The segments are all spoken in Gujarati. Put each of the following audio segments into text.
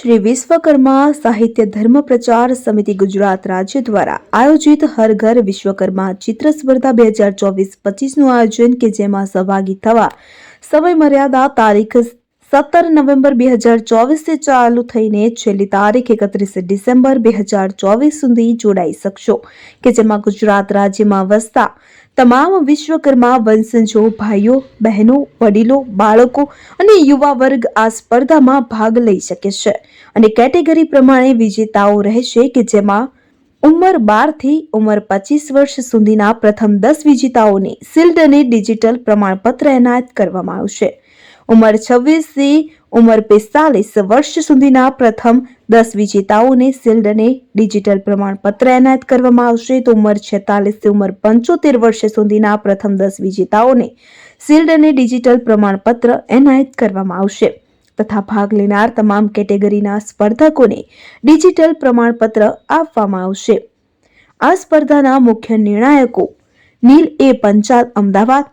શ્રી વિશ્વકર્મા સાહિત્ય ધર્મ પ્રચાર સમિતિ ગુજરાત રાજ્ય દ્વારા આયોજિત હર ઘર વિશ્વકર્મા ચિત્ર સ્પર્ધા બે હજાર ચોવીસ પચીસનું આયોજન કે જેમાં સહભાગી થવા સમય મર્યાદા તારીખ સત્તર નવેમ્બર બે હજાર ચોવીસથી ચાલુ થઈને છેલ્લી તારીખ એકત્રીસ ડિસેમ્બર બે હજાર ચોવીસ સુધી જોડાઈ શકશો, કે જેમાં ગુજરાત રાજ્યમાં વસતા તમામ વિશ્વકર્મા વંશજો, ભાઈઓ, બહેનો, વડીલો, બાળકો અને યુવા વર્ગ આ સ્પર્ધામાં ભાગ લઈ શકે છે. અને કેટેગરી પ્રમાણે વિજેતાઓ રહેશે કે જેમાં ઉંમર બારથી ઉંમર પચીસ વર્ષ સુધીના પ્રથમ દસ વિજેતાઓને સિલ્ડ અને ડિજિટલ પ્રમાણપત્ર એનાયત કરવામાં આવશે. ઉંમર છવ્વીસથી ઉંમર પિસ્તાલીસ વર્ષ સુધીના પ્રથમ દસ વિજેતાઓને અને ડિજિટલ પ્રમાણપત્ર એનાયત કરવામાં આવશે. તો ઉંમર છેતાલીસથી ઉંમર પંચોતેર વર્ષ સુધીના પ્રથમ દસ વિજેતાઓને અને ડિજિટલ પ્રમાણપત્ર એનાયત કરવામાં આવશે. તથા ભાગ લેનાર તમામ કેટેગરીના સ્પર્ધકોને ડિજિટલ પ્રમાણપત્ર આપવામાં આવશે. આ સ્પર્ધાના મુખ્ય નિર્ણાયકો નીલ એ પંચાલ, અમદાવાદ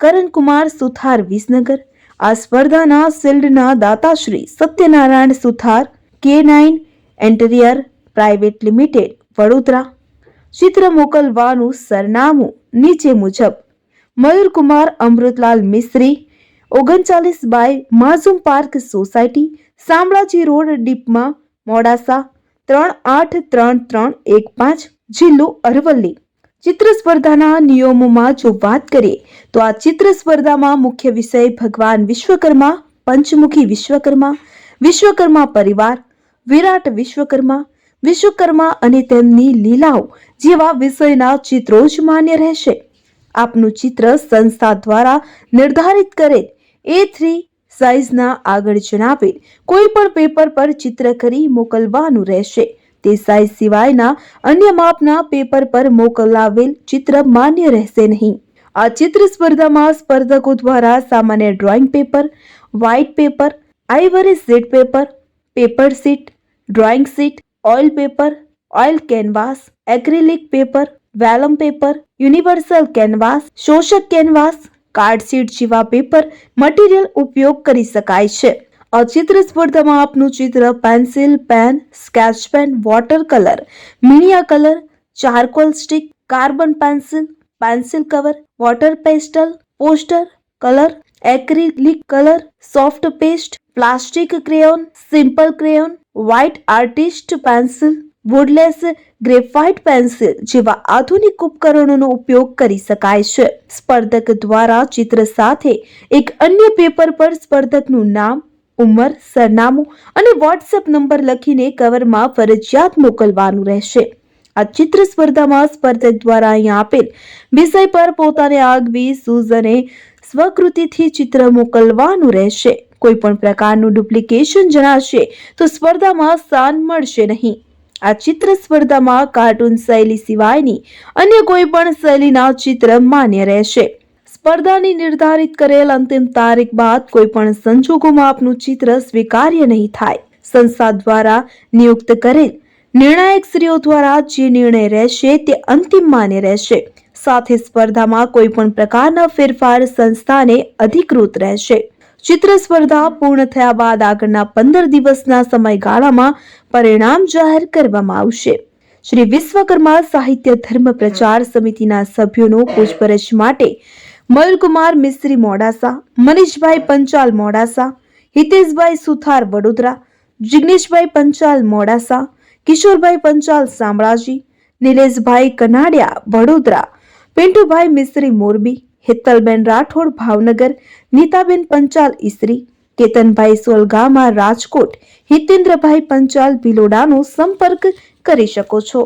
કરણકુમાર સુથાર વિસનગર આ સ્પર્ધાના શિલ્ડના દાતાશ્રી Satyanarayan Suthar K nine interior private limited Vadodara. ચિત્ર મોકલવાનું સરનામું નીચે મુજબ મયુરકુમાર અમૃતલાલ મિસ્ત્રી, ઓગણચાલીસ by Mazum park society, Shamlaji road ડીપમાં Modasa, ત્રણ આઠ ત્રણ ત્રણ એક પાંચ, જિલ્લો અરવલ્લી. ચિત્ર સ્પર્ધાના નિયમોમાં જો વાત કરીએ, તો આ ચિત્ર સ્પર્ધામાં મુખ્ય વિષય ભગવાન વિશ્વકર્મા, પંચમુખી વિશ્વકર્મા વિશ્વકર્મા પરિવાર, વિરાટ વિશ્વકર્મા વિશ્વકર્મા અને તેમની લીલાઓ જેવા વિષયના ચિત્રો જ માન્ય રહેશે. આપનું ચિત્ર સંસ્થા દ્વારા નિર્ધારિત કરેલ એ થ્રી સાઇઝના આગળ જણાવેલ કોઈ પણ પેપર પર ચિત્ર કરી મોકલવાનું રહેશે. તે સાઇઝ સિવાયના અન્ય માપના પેપર પર મોકલાવેલ ચિત્ર માન્ય રહેશે નહીં. આ ચિત્ર સ્પર્ધામાં સ્પર્ધકો દ્વારા સામાન્ય drawing paper, white paper ivory sheet paper paper sheet, drawing sheet, oil paper, oil canvas, acrylic paper, vellum paper, universal canvas, શોષક canvas card sheet જેવા પેપર મટીરિયલ ઉપયોગ કરી શકાય છે. આ ચિત્ર સ્પર્ધામાં આપનું ચિત્ર pencil, pen, sketch pen, water colour મીણિયા colour, charcoal stick, carbon pencil pencil cover, water pastel, poster, colour, acrylic colour, soft paste, plastic crayon, simple crayon, white artist pencil, woodless graphite pencil જેવા આધુનિક ઉપકરણોનો ઉપયોગ કરી શકાય છે. સ્પર્ધક દ્વારા ચિત્ર સાથે એક અન્ય પેપર પર સ્પર્ધકનું નામ ઉંમર, સરનામું અને વોટ્સએપ નંબર લખીને કવરમાં ફરજિયાત મોકલવાનું રહેશે. આ ચિત્ર સ્પર્ધામાં સ્પર્ધક દ્વારા અહીં આપેલ વિષય પર પોતાને આગવી સૂઝ અને સ્વકૃતિથી ચિત્ર મોકલવાનું રહેશે. કોઈ પણ પ્રકારનું ડુપ્લિકેશન જણાશે તો સ્પર્ધામાં સ્થાન મળશે નહીં. આ ચિત્ર સ્પર્ધામાં કાર્ટૂન શૈલી સિવાયની અન્ય કોઈ પણ શૈલીના ચિત્ર માન્ય રહેશે. સ્પર્ધાની નિર્ધારિત કરેલ અંતિમ તારીખ બાદ કોઈ પણ સંજોગોમાં આપનું ચિત્ર સ્વીકાર્ય નહીં થાય. સંસ્થા દ્વારા નિયુક્ત કરેલ નિર્ણાયક શ્રીઓ દ્વારા જે નિર્ણય રહેશે તે અંતિમ માન્ય રહેશે. સાથે સ્પર્ધામાં કોઈ પણ પ્રકારના ફેરફાર સંસ્થાને અધિકૃત રહેશે. ચિત્ર સ્પર્ધા પૂર્ણ થયા બાદ આગળના પંદર દિવસના સમયગાળામાં પરિણામ જાહેર કરવામાં આવશે. શ્રી વિશ્વકર્મા સાહિત્ય ધર્મ પ્રચાર સમિતિના સભ્યોનો પૂછપરછ માટે મયુરકુમાર, મિસ્ત્રી મોડાસા, મનીષભાઈ પંચાલ મોડાસા, હિતેશભાઈ સુથાર વડોદરા, જિગ્નેશભાઈ પંચાલ મોડાસા, કિશોરભાઈ પંચાલ શામળાજી, નિલેશભાઈ કનાડિયા વડોદરા, પિન્ટુભાઈ મિસ્ત્રી મોરબી, હેતલબેન રાઠોડ ભાવનગર, નીતાબેન પંચાલ ઈસરી, કેતનભાઈ સોલગામા રાજકોટ, હિતેન્દ્રભાઈ પંચાલ ભિલોડાનો સંપર્ક કરી શકો છો.